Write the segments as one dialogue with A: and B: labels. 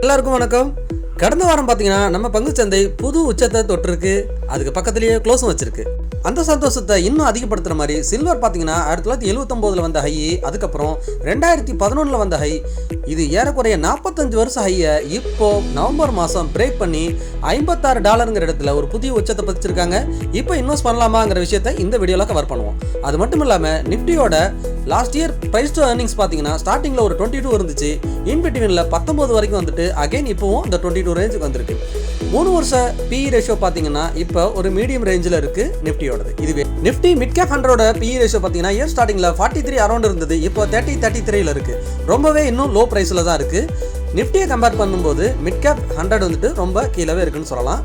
A: எல்லாருக்கும் வணக்கம். கடந்த வாரம் பார்த்தீங்கன்னா நம்ம பங்குச்சந்தை புது உச்சத்தை தொட்டிருக்கு. அதுக்கு பக்கத்துலேயே க்ளோஸும் வச்சிருக்கு. அந்த சந்தோஷத்தை இன்னும் அதிகப்படுத்துற மாதிரி சில்வர் பார்த்தீங்கன்னா ஆயிரத்தி தொள்ளாயிரத்தி எழுபத்தொம்போதில் வந்த ஹை அதுக்கப்புறம் ரெண்டாயிரத்தி பதினொன்றில் வந்த ஹை இது ஏறக்குறைய நாற்பத்தஞ்சு வருஷம் ஹையை இப்போ நவம்பர் மாதம் பிரேக் பண்ணி ஐம்பத்தாறு டாலருங்கிற இடத்துல ஒரு புதிய உச்சத்தை பதிச்சிருக்காங்க. இப்போ இன்வெஸ்ட் பண்ணலாமாங்கிற விஷயத்தை இந்த வீடியோவில் கவர் பண்ணுவோம். அது மட்டும் இல்லாமல் நிஃப்டியோட last year price to earnings பார்த்தீங்கன்னா ஸ்டார்டிங்கில் ஒரு டுவெண்ட்டி டூ இருந்துச்சு இன் பிட்வீனில் பத்தொம்போது வரைக்கும் வந்துட்டு அகைன் இப்போவும் இந்த டுவெண்ட்டி டூ ரேஞ்சுக்கு வந்திருக்கு. மூணு வருஷ பி ரேஷியோ பார்த்தீங்கன்னா இப்போ ஒரு மீடியம் ரேஞ்சில் இருக்கு நிஃப்டியோடது இதுவே நிஃப்டி மிட் கேப் ஹண்ட்ரோட பி ரேஷியோ பார்த்தீங்கன்னா இயர் ஸ்டார்டிங்கில் ஃபார்ட்டி த்ரீ அரௌண்ட் இருந்தது. இப்போ தேர்ட்டி தேர்ட்டி த்ரீல இருக்கு. ரொம்பவே இன்னும் லோ ப்ரைஸில் தான் இருக்கு. நிஃப்டியை கம்பேர் பண்ணும்போது மிட் கேப் ஹண்ட்ரட் வந்துட்டு ரொம்ப கீழவே இருக்குன்னு சொல்லலாம்.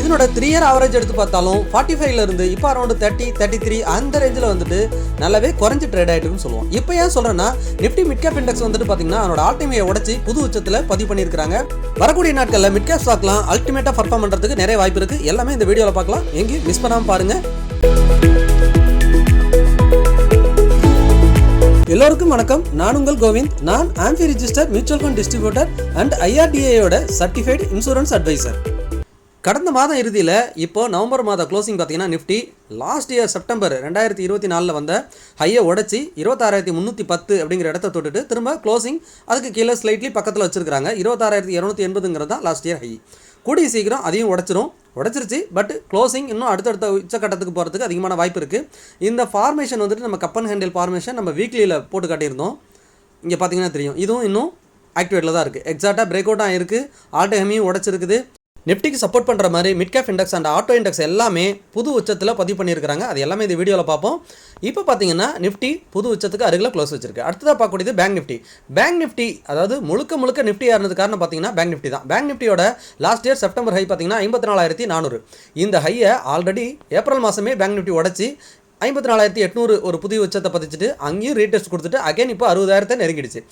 A: இதனோட த்ரீ இயர் ஆவரேஜ் எடுத்து பார்த்தாலும் ஃபார்ட்டி ஃபைவ்ல இருந்து இப்போ அரௌண்ட் தேர்ட்டி தேர்ட்டி த்ரீ அந்த ரேஞ்சில் வந்துட்டு நல்லாவே குறைஞ்சு ட்ரேட் ஆகிட்டுன்னு சொல்லுவோம். இப்போ ஏன் சொல்கிறேன்னா நிஃப்டி மிட் கேப் இண்டெக்ஸ் வந்துட்டு பார்த்தீங்கன்னா அதனோட ஆல்டிமையை உடச்சி புது உச்சத்தில் பதிவு பண்ணியிருக்காங்க வரக்கூடிய நாட்களில் மிட் கேப் ஸ்டாக்லாம் அல்டிமேட்டாக பர்ஃபார்ம் பண்ணுறதுக்கு நிறைய வாய்ப்பு இருக்குது எல்லாமே இந்த வீடியோவில் பார்க்கலாம். எங்கேயும் மிஸ் பண்ணாமல் பாருங்கள் எல்லோருக்கும் வணக்கம். நான் உங்கள் கோவிந்த். நான் AMFI register mutual fund distributor and ஐஆர்டிஏயோட certified insurance advisor கடந்த மாதம் இறுதியில் இப்போ நவம்பர் மாத க்ளோசிங் பார்த்தீங்கன்னா நிஃப்டி லாஸ்ட் இயர் செப்டம்பர் ரெண்டாயிரத்தி இருபத்தி நாலில் வந்த ஹையை உடச்சி இருபத்தாறாயிரத்தி முந்நூற்றி பத்து அப்படிங்கிற இடத்த தொட்டுட்டு திரும்ப க்ளோசிங் அதுக்கு கீழே ஸ்லைட்லி பக்கத்தில் வச்சுருக்காங்க இருபத்தாறாயிரத்தி இரநூத்தி எண்பதுங்கிறது தான் லாஸ்ட் இயர் ஹை கூடிய சீக்கிரம் அதையும் உடச்சிரும். உடச்சிருச்சு பட் க்ளோசிங் இன்னும் அடுத்தடுத்த உச்சக்கட்டத்துக்கு போகிறதுக்கு அதிகமான வாய்ப்பு இருக்குது இந்த ஃபார்மேஷன் வந்துட்டு நம்ம கப்பன் ஹேண்டில் ஃபார்மேஷன் நம்ம வீக்லியில் போட்டு காட்டியிருந்தோம். இங்கே பார்த்தீங்கன்னா தெரியும். இதுவும் இன்னும் ஆக்டிவேட்டில் தான் இருக்குது எக்ஸாக்டாக பிரேக் அவுட் ஆகிருக்கு ஆட்டோ ஹெமியும் உடச்சிருக்குது. நிஃப்டிக்கு சப்போர்ட் பண்ணுற மாதிரி mid cap index and auto index எல்லாமே புது உச்சத்தில் பதிவு பண்ணியிருக்காங்க அது எல்லாமே இந்த வீடியோவில் பார்ப்போம். இப்போ பார்த்தீங்கன்னா நிஃப்டி புது உச்சத்துக்கு அருகில் க்ளோஸ் வச்சிருக்கு. அடுத்ததாக பார்க்கக்கூடியது பேங்க் நிஃப்டி பேங்க் நிஃப்டி அதாவது முழுக்க முழுக்க நிஃப்டி ஆனது காரணம் பார்த்தீங்கன்னா பேங்க் நிஃப்டி தான். பேங்க் நிஃப்டியோட லாஸ்ட் இயர் செப்டம்பர் ஹை பார்த்தீங்கன்னா ஐம்பத்தி நாலாயிரத்தி நானூறு. இந்த ஹையை ஆல்ரெடி ஏப்ரல் மாதமே பேங்க் நிஃப்டி உடச்சி ஐம்பத்தி நாலாயிரத்தி எட்நூறு ஒரு புதிய உச்சத்தை பதிச்சுட்டு அங்கேயும் ரீடெஸ்ட் கொடுத்துட்டு அகைன் இப்போ அறுபதாயிரத்தை நெருங்கிடுச்சு.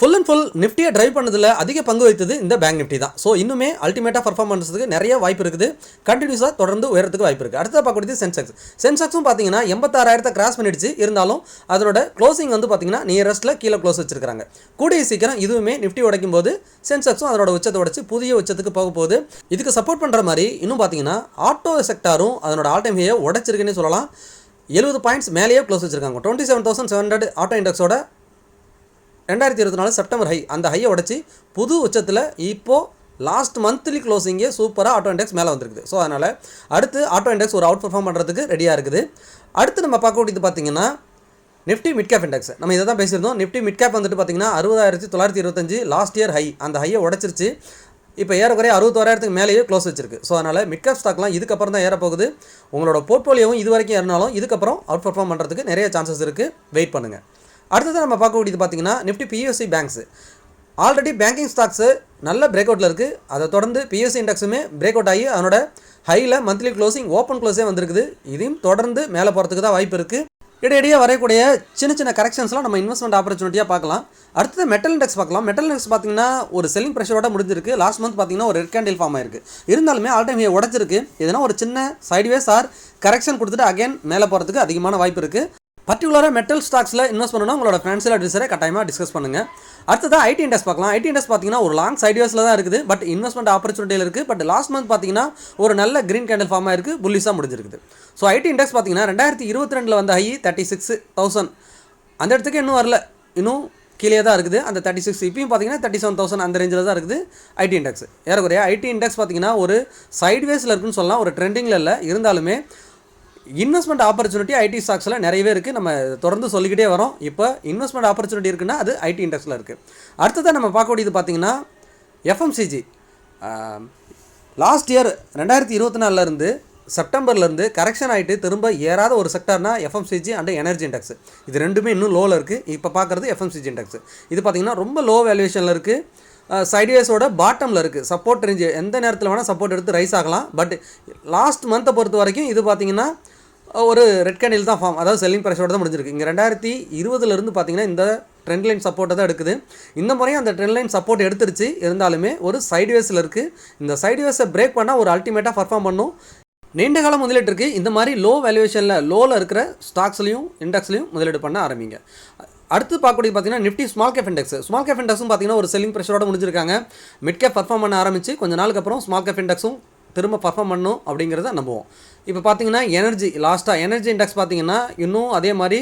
A: ஃபுல் அண்ட் ஃபுல் நிஃப்டியை ட்ரைவ் பண்ணதில் அதிக பங்கு வைத்தது இந்த பேங்க் நிஃப்டி தான். ஸோ இன்னுமே அல்டிமேட்டாக பர்ஃபார்ம் பண்ணுறதுக்கு நிறைய வாய்ப்பு இருக்குது. கண்டினியூஸாக தொடர்ந்து உயரத்துக்கு வாய்ப்பு இருக்குது அடுத்ததாக பார்க்கக்கூடியது சென்செக்ஸ் சென்செக்ஸும் பார்த்தீங்கன்னா எண்பத்தாறாயிரத்தை கிராஸ் பண்ணிடுச்சு. இருந்தாலும் அதனோட க்ளோசிங் வந்து பார்த்தீங்கன்னா நியரஸ்ட்டில் கீழே க்ளோஸ் வச்சிருக்காங்க கூடிய சீக்கிரம் இதுவுமே நிஃப்டி உடைக்கும் போது சென்செக்ஸும் அதனோட உச்சத்தை உடைச்சு புதிய உச்சத்துக்கு போக போகுது. இதுக்கு சப்போர்ட் பண்ணுற மாதிரி இன்னும் பார்த்தீங்கன்னா ஆட்டோ செக்டாரும் அதனோட ஆல்டைம் ஹையை உடைச்சிருக்குன்னே சொல்லலாம். எழுபது பாயிண்ட்ஸ் மேலேயே க்ளோஸ் வச்சிருக்காங்க. Twenty seven thousand seven hundred auto இண்டெக்ஸோட ரெண்டாயிரத்தி இருபத்தி நாலு செப்டம்பர் ஹை. அந்த ஹையை உடச்சி புது உச்சத்தில் இப்போது லாஸ்ட் மந்த்லி க்ளோசிங்கே சூப்பராக ஆட்டோ இண்டெக்ஸ் மேலே வந்திருக்குது. ஸோ அதனால் அடுத்து ஆட்டோ இண்டெக்ஸ் ஒரு அவுட் பர்ஃபார்ம் பண்ணுறதுக்கு ரெடியாக இருக்குது. அடுத்து நம்ம பார்க்கக்கூடியது பார்த்தீங்கன்னா நிஃப்டி மிட் கேப் இண்டெக்ஸ் நம்ம இதை தான் பேசியிருந்தோம். நிஃப்டி மிட் கேப் வந்துட்டு பார்த்தீங்கன்னா அறுபதாயிரத்தி தொள்ளாயிரத்தி இருபத்தஞ்சு லாஸ்ட் இயர் ஹை அந்த ஹையை உடச்சிருச்சு. இப்போ ஏறக்குறைய அறுபத்தோராயிரத்துக்கு மேலேயே க்ளோஸ் வச்சிருக்கு. ஸோ அதனால் மிட்கேப் ஸ்டாக்லாம் இதுக்கப்புறம் தான் ஏறப்போகுது. உங்களோட போர்ட்ஃபோலியோவும் இது வரைக்கும் ஏறினாலும் இதுக்கப்புறம் அவுட் பர்ஃபார்ம் பண்ணுறதுக்கு நிறைய சான்சஸ் இருக்குது வெயிட் பண்ணுங்கள் அடுத்தது நம்ம பார்க்கக்கூடியது பார்த்தீங்கன்னா Nifty PSE banks already banking stocks நல்ல பிரேக் அவுட்டில் இருக்குது அதை தொடர்ந்து பிஎஸ்சி இண்டெக்ஸுமே பிரேக் அவுட் ஆகி அதனோட ஹையில் மந்த்லி க்ளோசிங் ஓப்பன் க்ளோஸே வந்திருக்குது. இதையும் தொடர்ந்து மேலே போகிறதுக்கு தான் வாய்ப்பு இருக்குது இடையிடையே வரக்கூடிய சின்ன சின்ன கரெக்ஷன்ஸ்லாம் நம்ம இன்வெஸ்ட்மெண்ட் ஆப்பர்ச்சுனிட்டியாக பார்க்கலாம். அடுத்தது மெட்டல் இண்டெக்ஸ் பார்க்கலாம். மெட்டல் இண்டெக்ஸ் பார்த்தீங்கன்னா ஒரு செல்லிங் ப்ரெஷரோட முடிஞ்சிருக்கு. லாஸ்ட் மந்த் பார்த்தீங்கன்னா ஒரு ரெட் கேண்டில் ஃபார்ம் ஆயிருக்கு. இருந்தாலுமே ஆல் டைம் உடச்சிருக்கு எதுனா ஒரு சின்ன சைட்வேஸ் ஆர் கரெக்ஷன் கொடுத்துட்டு அகைன் மேலே போகிறதுக்கு அதிகமான வாய்ப்பு இருக்குது பர்டிகுலராக மெட்டல் ஸ்டாக்ஸில் இன்வெஸ்ட் பண்ணணும் உங்களோட ஃபினான்ஷியல் அட்வைசரை கட்டாயமாக டிஸ்கஸ் பண்ணுங்கள் அடுத்தது ஐடி இண்டஸ் பார்க்கலாம். ஐடி இண்டஸ் பார்த்தீங்கன்னா ஒரு லாங் சைட்வேஸில் தான் இருக்குது. பட் இன்வெஸ்ட்மெண்ட் ஆப்பர்ச்சுனிட்டியில் இருக்குது பட் லாஸ்ட் மந்த் பார்த்தீங்கன்னா ஒரு நல்ல க்ரீன் கேண்டில் ஃபார்மாக இருக்குது புல்லிஸாக முடிஞ்சிருக்குது. ஸோ ஐடி இண்டெக்ஸ் பார்த்தீங்கன்னா ரெண்டாயிரத்தி இருபத்தி ரெண்டில் வந்த ஹை தேர்ட்டி சிக்ஸ் தௌசண்ட் அந்த இடத்துக்கு இன்னும் வரல. இன்னும் கீழே தான் இருக்குது. அந்த தேர்ட்டி சிக்ஸ் இப்பயும் பார்த்தீங்கன்னா தேர்ட்டி செவன் தௌசண்ட் அந்த ரேஞ்சில் தான் இருக்குது ஐடி இண்டெக்ஸ் ஏறக்குறைய ஐடி இண்டெக்ஸ் பார்த்தீங்கன்னா ஒரு சைட்வேஸில் இருக்குன்னு சொல்லலாம். ஒரு ட்ரெண்டிங்கில் இல்லை. இருந்தாலுமே இன்வெஸ்ட்மெண்ட் ஆப்பர்ச்சுனிட்டி ஐடி ஸ்டாக்ஸில் நிறையவே இருக்குது நம்ம தொடர்ந்து சொல்லிக்கிட்டே வரோம். இப்போ இன்வெஸ்ட்மெண்ட் ஆப்பர்ச்சுனிட்டி இருக்குன்னா அது ஐடி இண்டெக்ஸில் இருக்குது அடுத்ததாக நம்ம பார்க்கக்கூடியது பார்த்தீங்கன்னா எஃப்எம்சிஜி லாஸ்ட் இயர் ரெண்டாயிரத்தி இருபத்தி நாலுலேருந்து செப்டம்பர்லேருந்து கரெக்ஷன் ஆகிட்டு திரும்ப ஏறாத ஒரு செக்டர்னா எஃப்எம்சிஜி அண்ட் எனர்ஜி இண்டெக்ஸ் இது ரெண்டுமே இன்னும் லோவில் இருக்குது இப்போ பார்க்குறது எஃப்எம்சிஜி இண்டெக்ஸ் இது பார்த்திங்கன்னா ரொம்ப லோ வேல்யூவேஷனில் இருக்குது சைட்வேஸோட பாட்டமில் இருக்குது சப்போர்ட் ரேஞ்சு எந்த நேரத்தில் வேணால் சப்போர்ட் எடுத்து ரைஸ் ஆகலாம். பட் லாஸ்ட் மந்த்தை பொறுத்த வரைக்கும் இது பார்த்திங்கன்னா ஒரு ரெட் கேண்டில் தான் ஃபார்ம் அதாவது செல்லிங் ப்ரைஸோட தான் முடிஞ்சிருக்கு. இங்கே ரெண்டாயிரத்தி இருபதுலேருந்து பார்த்தீங்கன்னா இந்த ட்ரெண்ட் லைன் சப்போர்ட்டை தான் எடுக்குது. இந்த முறையும் அந்த ட்ரெண்ட் லைன் சப்போர்ட் எடுத்துருச்சு. இருந்தாலுமே ஒரு சைட்வேஸில் இருக்குது இந்த சைட்வேஸை பிரேக் பண்ணால் ஒரு அல்டிமேட்டாக பர்ஃபார்ம் பண்ணும். நீண்ட காலம் முதலீட்டு இருக்குது இந்த மாதிரி லோ வேல்யூவேஷனில் லோவில் இருக்கிற ஸ்டாக்ஸ்லையும் இண்டெக்ஸ்லையும் முதலீடு பண்ண ஆரம்பிங்க. அடுத்து பார்க்கக்கூடிய பார்த்தீங்கன்னா Nifty small cap index small cap இண்டெக்ஸும் பார்த்தீங்கன்னா ஒரு செல்லிங் ப்ரெஷரோட முடிஞ்சிருக்காங்க. மிட் கேப் பர்ஃபார்ம் பண்ண ஆரம்பிச்சு கொஞ்ச நாளுக்கு அப்புறம் ஸ்மால் கேப் இண்டெக்ஸும் திரும்ப பர்ஃபார்ம் பண்ணும் அப்படிங்கிறத நம்புவோம். இப்போ பார்த்தீங்கன்னா எனர்ஜி லாஸ்ட்டாக எனர்ஜி இண்டெக்ஸ் பார்த்தீங்கன்னா இன்னும் அதே மாதிரி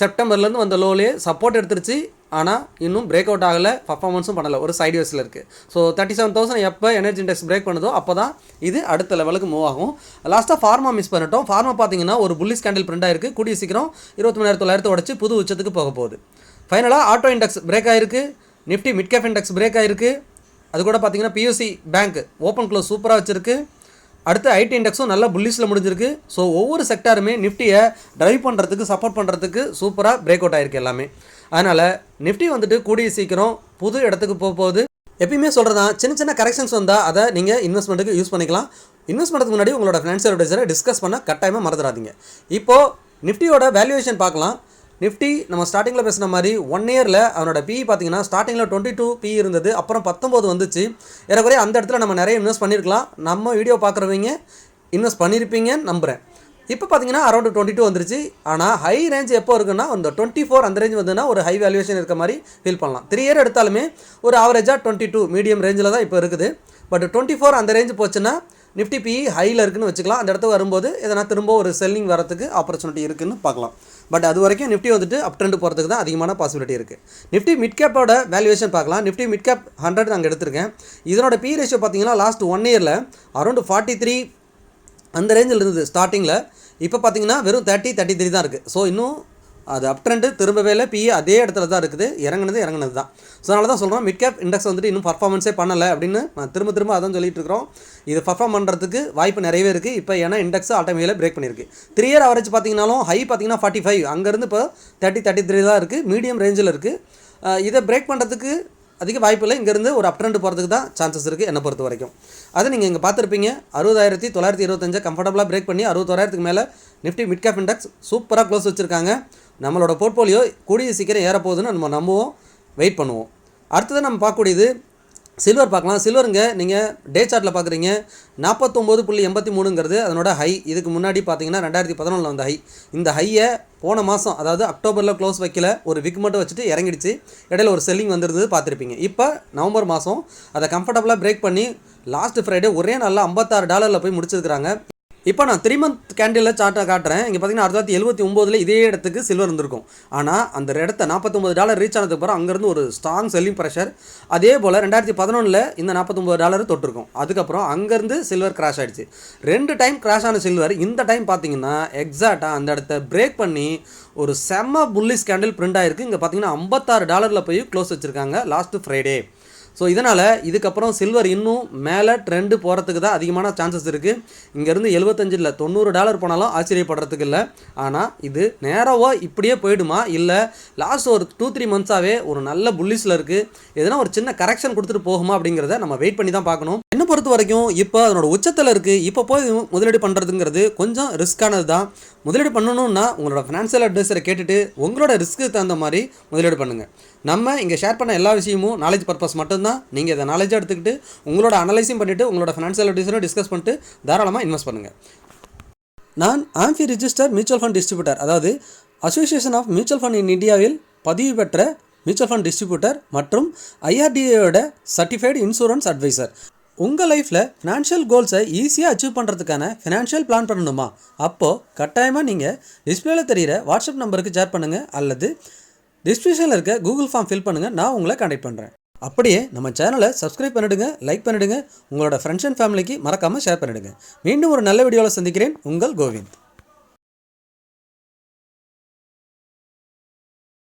A: செப்டம்பர்லேருந்து வந்த லோலே சப்போர்ட் எடுத்துருச்சு. ஆனால் இன்னும் பிரேக் அவுட் ஆகலை பர்ஃபார்மன்ஸும் பண்ணலை. ஒரு சைடு வேஸில் இருக்குது ஸோ தேர்ட்டி செவன் தௌசண்ட் எப்போ எனர்ஜி இண்டெக்ஸ் பிரேக் பண்ணுதோ அப்போ தான் இது அடுத்த லெவலுக்கு மூவ் ஆகும். லாஸ்ட்டாக ஃபார்மா மிஸ் பண்ணிட்டோம். ஃபார்மா பார்த்தீங்கன்னா ஒரு புல்லிஸ் கேண்டில் பிரிண்ட் ஆயிருக்கு. கூடிய சீக்கிரம் இருபத்தி மூணாயிரத்தி தொள்ளாயிரத்து உடச்சு புது உச்சத்துக்கு போக போகுது. ஃபைனலாக ஆட்டோ இண்டெக்ஸ் பிரேக் ஆயிருக்கு. Nifty mid cap index break ஆயிருக்கு. அது கூட பார்த்தீங்கன்னா பியூசி பேங்க் ஓப்பன் க்ளோஸ் சூப்பராக வச்சுருக்கு. அடுத்து ஐடி இண்டெக்ஸும் நல்லா புல்லிஷில் முடிஞ்சிருக்கு. ஸோ ஒவ்வொரு செக்டாருமே நிஃப்டியை ட்ரைவ் பண்ணுறதுக்கு சப்போர்ட் பண்ணுறதுக்கு சூப்பராக பிரேக் அவுட் ஆயிருக்கு எல்லாமே. அதனால் நிஃப்டி வந்துட்டு கூடிய சீக்கிரம் புது இடத்துக்கு போக போகுது. எப்பயுமே சொல்கிறதா சின்ன சின்ன கரெக்ஷன்ஸ் வந்தால் அதை நீங்கள் இன்வெஸ்ட்மெண்ட்டுக்கு யூஸ் பண்ணிக்கலாம். இன்வெஸ்ட் பண்ணுறதுக்கு முன்னாடி உங்களோட ஃபினான்ஷியல் அட்வைசரை டிஸ்கஸ் பண்ண கட்டாயமாக மறந்துடாதீங்க. இப்போது நிஃப்டியோட வேல்யூவேஷன் பார்க்கலாம். நிஃப்டி நம்ம ஸ்டார்டிங்கில் பேசின மாதிரி ஒன் இயரில் அவனோட பிஇ பார்த்தீங்கன்னா ஸ்டார்டிங்கில் டுவெண்ட்டி டூ பி இருந்தது அப்புறம் பத்தொம்போது வந்துச்சு. ஏறக்குறைய அந்த இடத்துல நம்ம நிறைய இன்வெஸ்ட் பண்ணியிருக்கலாம் நம்ம வீடியோ பார்க்குறவங்க இன்வெஸ்ட் பண்ணியிருப்பீங்கன்னு நம்புகிறேன் இப்போ பார்த்தீங்கன்னா அரௌண்ட் டுவெண்ட்டி டூ வந்துருச்சு. ஆனால் ஹை ரேஞ்ச் எப்போ இருக்குன்னா அந்த டுவெண்ட்டி ஃபோர் அந்த ரேஞ்ச் வந்துன்னா ஒரு ஹை வேல்யூவேஷன் இருக்க மாதிரி ஃபீல் பண்ணலாம். த்ரீ இயர் எடுத்தாலுமே ஒரு ஆவரேஜாக டுவெண்ட்டி டூ மீடியம் ரேஞ்சில் தான் இப்போ இருக்குது. பட் டுவெண்ட்டி ஃபோர் அந்த ரேஞ்ச் போச்சுன்னா நிஃப்டி பிஇ ஹையில் இருக்குன்னு வச்சுக்கலாம். அந்த இடத்துக்கு வரும்போது எதனா திரும்ப ஒரு செல்லிங் வரத்துக்கு ஆப்பர்ச்சுனிட்டி இருக்குன்னு பார்க்கலாம். பட் அது வரைக்கும் நிஃப்டி வந்துட்டு அப் ட்ரெண்ட் போகிறதுக்கு தான் அதிகமான பாசிபிலிட்டி இருக்குது நிஃப்டி மிட் கேப்போட வேல்யூவேஷன் பார்க்கலாம். நிஃப்டி மிட் கேப் ஹண்ட்ரட் அங்கே எடுத்திருக்கேன். இதனோட பி ரேஷியோ பார்த்தீங்கன்னா லாஸ்ட் ஒன் இயரில் அரௌண்ட் ஃபார்ட்டி த்ரீ அந்த ரேஞ்சில் இருந்தது ஸ்டார்டிங்கில் இப்போ பார்த்தீங்கன்னா வெறும் தேர்ட்டி தேர்ட்டி த்ரீ தான் இருக்குது ஸோ இன்னும் அது அப் ட்ரெண்டு திரும்பவே இல்லை பிஏ அதே இடத்துல தான் இருக்குது. இறங்குனது இறங்குனது தான். ஸோ அதனால தான் சொல்கிறோம் மிட் கேப் இண்டெக்ஸ் வந்துட்டு இன்னும் பர்ஃபார்மன்ஸே பண்ணலை அப்படின்னு நான் திரும்ப திரும்ப அதான் சொல்லிட்டு இருக்கிறோம். இது பர்ஃபார்ம் பண்ணுறதுக்கு வாய்ப்பு நிறையவே இருக்குது இப்போ ஏன்னா இண்டெக்ஸ் ஆட்டோமேல பிரேக் பண்ணியிருக்கு. த்ரீ இயர் அவரேஜ் பார்த்தீங்கனாலும் ஹை பார்த்தீங்கன்னா ஃபார்ட்டி ஃபைவ் அங்கேருந்து இப்போ தேர்ட்டி தேர்ட்டி த்ரீ தான் இருக்குது மீடியம் ரேஞ்சில் இருக்குது இதை பிரேக் பண்ணுறதுக்கு அதிக வாய்ப்பு இல்லை. இங்கேருந்து ஒரு அப் ட்ரெண்ட் போகிறதுக்கு தான் சான்சஸ் இருக்குது என்னை பொறுத்த வரைக்கும். அதை நீங்கள் இங்கே பார்த்துருப்பீங்க. அறுபதாயிரத்தி தொள்ளாயிரத்தி இருபத்தஞ்சை கம்ஃபர்டபுளாக பிரேக் பண்ணி அறுபத்தோராயிரத்துக்கு மேலே நிஃப்டி மிட் கேப் இண்டெக்ஸ் சூப்பராக க்ளோஸ் வச்சுருக்காங்க. நம்மளோட போர்ட்ஃபோலியோ கூடிய சீக்கிரம் ஏறப்போகுதுன்னு நம்ம நம்புவோம் வெயிட் பண்ணுவோம். அடுத்தது நம்ம பார்க்கக்கூடியது சில்வர் பார்க்கலாம். சில்வருங்க நீங்கள் டே சார்ட்டில் பார்க்குறீங்க. நாற்பத்தொம்போது புள்ளி எண்பத்தி மூணுங்கிறது அதனோட ஹை இதுக்கு முன்னாடி பார்த்தீங்கன்னா ரெண்டாயிரத்தி பதினொன்றில் வந்த ஹை இந்த ஹையை போன மாதம் அதாவது அக்டோபரில் க்ளோஸ் வைக்கல ஒரு விக் மட்டும் வச்சுட்டு இறங்கிடுச்சு. இடையில ஒரு செல்லிங் வந்துருந்தது பார்த்துருப்பீங்க. இப்போ நவம்பர் மாதம் அதை கம்ஃபர்டபுளாக பிரேக் பண்ணி லாஸ்ட் ஃப்ரைடே ஒரே நாளில் ஐம்பத்தாறு டாலரில் போய் முடிச்சிருக்கிறாங்க. இப்போ நான் த்ரீ மந்த் கேண்டிலில் சார்ட்டை காட்டுறேன். இங்கே பார்த்தீங்கன்னா ஆயிரத்தி தொள்ளாயிரத்தி எழுபத்தி ஒம்போதில் இதே இடத்துக்கு சில்வர் இருந்திருக்கும். ஆனால் அந்த இடத்த நாற்பத்தொம்பது டாலர் ரீச் ஆனதுக்கு அப்புறம் அங்கேருந்து ஒரு ஸ்ட்ராங் செல்லிங் ப்ரெஷர் அதே போல் ரெண்டாயிரத்தி பதினொன்றில் இந்த நாற்பத்தொம்பது டாலர் தொட்டிருக்கும். அதுக்கப்புறம் அங்கேருந்து சில்வர் கிராஷ் ஆகிடுச்சு ரெண்டு டைம் கிராஷ் ஆன சில்வர் இந்த டைம் பார்த்தீங்கன்னா எக்ஸாக்டாக அந்த இடத்த பிரேக் பண்ணி ஒரு செம்ம புல்லிஸ் கேண்டில் பிரிண்ட் ஆகிருக்கு இங்கே பார்த்தீங்கன்னா ஐம்பத்தாறு டாலரில் போய் க்ளோஸ் வச்சுருக்காங்க லாஸ்ட்டு ஃப்ரைடே ஸோ இதனால் இதுக்கப்புறம் சில்வர் இன்னும் மேலே ட்ரெண்டு போகிறதுக்கு தான் அதிகமான சான்சஸ் இருக்குது இங்கேருந்து எழுபத்தஞ்சில் தொண்ணூறு டாலர் போனாலும் ஆச்சரியப்படுறதுக்கு இல்லை. ஆனால் இது நேராக இப்படியே போயிடுமா? இல்லை லாஸ்ட் ஒரு டூ த்ரீ மந்த்ஸாகவே ஒரு நல்ல புல்லிஸில் இருக்குது எதனா ஒரு சின்ன கரெக்ஷன் கொடுத்துட்டு போகுமா அப்படிங்கிறத நம்ம வெயிட் பண்ணி தான் பார்க்கணும். என்ன பொறுத்த வரைக்கும் இப்போ அதனோட உச்சத்தில் இருக்குது இப்போ போய் முதலீடு பண்ணுறதுங்கிறது கொஞ்சம் ரிஸ்க்கானது தான். முதலீடு பண்ணணும்னா உங்களோட ஃபினான்ஷியல் அட்வைஸரை கேட்டுட்டு உங்களோட ரிஸ்க்கு தகுந்த மாதிரி முதலீடு பண்ணுங்கள் நம்ம இங்கே ஷேர் பண்ண எல்லா விஷயமும் நாலேஜ் பர்பஸ் மட்டும்தான். நீங்கள் இதை நாலேஜாக எடுத்துக்கிட்டு உங்களோட அனலைஸும் பண்ணிவிட்டு உங்களோட ஃபினான்ஷியல் அட்வைஸரும் டிஸ்கஸ் பண்ணிட்டு தாராளமாக இன்வெஸ்ட் பண்ணுங்கள் நான் AMFI register mutual fund distributor அதாவது association of mutual fund in இந்தியாவில் பதிவு பெற்ற மியூச்சுவல் ஃபண்ட் டிஸ்ட்ரிபியூட்டர் மற்றும் ஐஆர்டிஏயோட சர்டிஃபைடு இன்சூரன்ஸ் அட்வைசர் உங்கள் லைஃப்பில் ஃபினான்ஷியல் கோல்ஸை ஈஸியாக அச்சீவ் பண்ணுறதுக்கான ஃபினான்ஷியல் பிளான் பண்ணணுமா? அப்போது கட்டாயமாக நீங்கள் டிஸ்பிளேல தெரிகிற வாட்ஸ்அப் நம்பருக்கு ஷேர் பண்ணுங்கள் அல்லது டிஸ்கிரிப்ஷனில் இருக்க கூகுள் ஃபார்ம் ஃபில் பண்ணுங்கள் நான் உங்களை கண்டெக்ட் பண்ணுறேன் அப்படியே நம்ம சேனலை சப்ஸ்கிரைப் பண்ணிவிடுங்க லைக் பண்ணிவிடுங்க உங்களோட ஃப்ரெண்ட்ஸ் அண்ட் ஃபேமிலிக்கு மறக்காமல் ஷேர் பண்ணிவிடுங்க மீண்டும் ஒரு நல்ல வீடியோவில் சந்திக்கிறேன். உங்கள் கோவிந்த்.